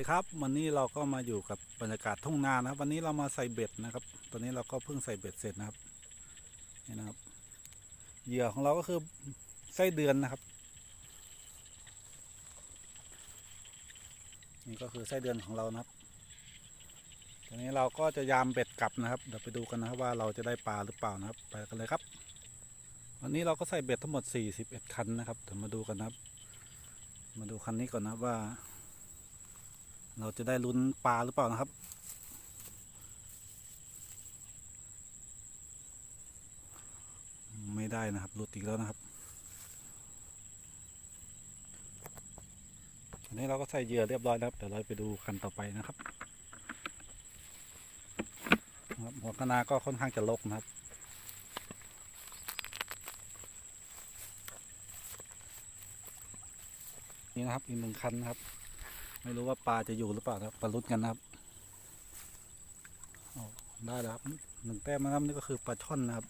ดีครับวันนี้เราก็มาอยู่กับบรรยากาศทุ่งนานะครับ วันนี้เรามาใส่เบ็ดนะครับ ตอนนี้เราก็เพิ่งใส่เบ็ดเสร็จนะครับนี่นะครับเหยื่อของเราก็คือไส้เดือนนะครับ นี่ก็คือไส้เดือนของเรานะครับตอนนี้เราก็จะยามเบ็ดกลับนะครับเดี๋ยวไปดูกันนะครับว่าเราจะได้ปลาหรือเปล่านะครับ ไปกันเลยครับ วันนี้เราก็ใส่เบ็ดทั้งหมด 41 คันนะครับเดี๋ยวมาดูกันนะครับ มาดูคันนี้ก่อนนะครับว่า เราจะได้ลุ้นปลาหรือเปล่านะครับ ไม่ได้นะครับหลุดอีกแล้วนะครับอันนี้เราก็ใส่เหยื่อเรียบร้อยแล้วครับเดี๋ยวเราไปดูคันต่อไปนะครับหัวคะนาก็ค่อนข้างจะลกนะครับนี่นะครับอีกหนึ่งคันนะครับ ไม่รู้ว่าปลาจะอยู่หรือเปล่าครับปลาลุ้นกันนะครับได้แล้วครับหนึ่งแต้มนะครับนี่ก็คือปลาช่อนนะครับ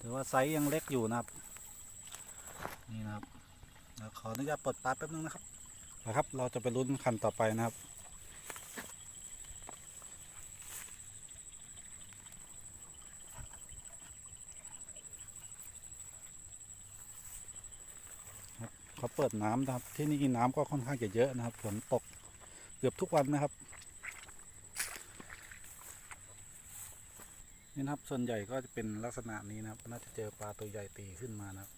ถือว่าไซส์ยังเล็กอยู่นะครับ นี่นะครับขออนุญาตปลดปลาแป๊บนึงนะครับนะครับ เราจะไปลุ้นคันต่อไปนะครับ เขาเปิดน้ำนะครับ ที่นี่น้ำก็ค่อนข้างจะเยอะนะครับฝนตกเกือบทุกวันนะครับนี่นะครับส่วนใหญ่ก็จะเป็นลักษณะนี้นะครับ น่าจะเจอปลาตัวใหญ่ตีขึ้นมานะครับ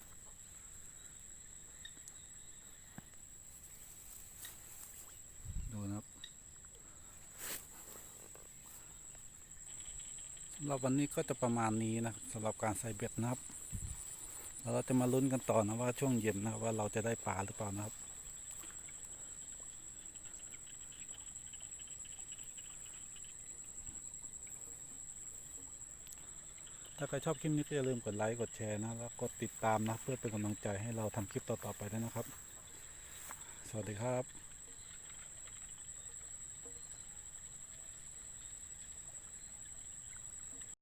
ดูนะครับสำหรับวันนี้ก็จะประมาณนี้นะครับสำหรับการใส่เบ็ดนะครับ แล้วเราจะมาลุ้นกันต่อนะว่าช่วงเย็นนะว่าเราจะได้ปลาหรือเปล่านะครับ ถ้าใครชอบคลิปนี้ก็อย่าลืมกดไลค์กดแชร์นะแล้วกดติดตามนะเพื่อเป็นกำลังใจให้เราทำคลิปต่อๆไปด้วยนะครับ สวัสดีครับ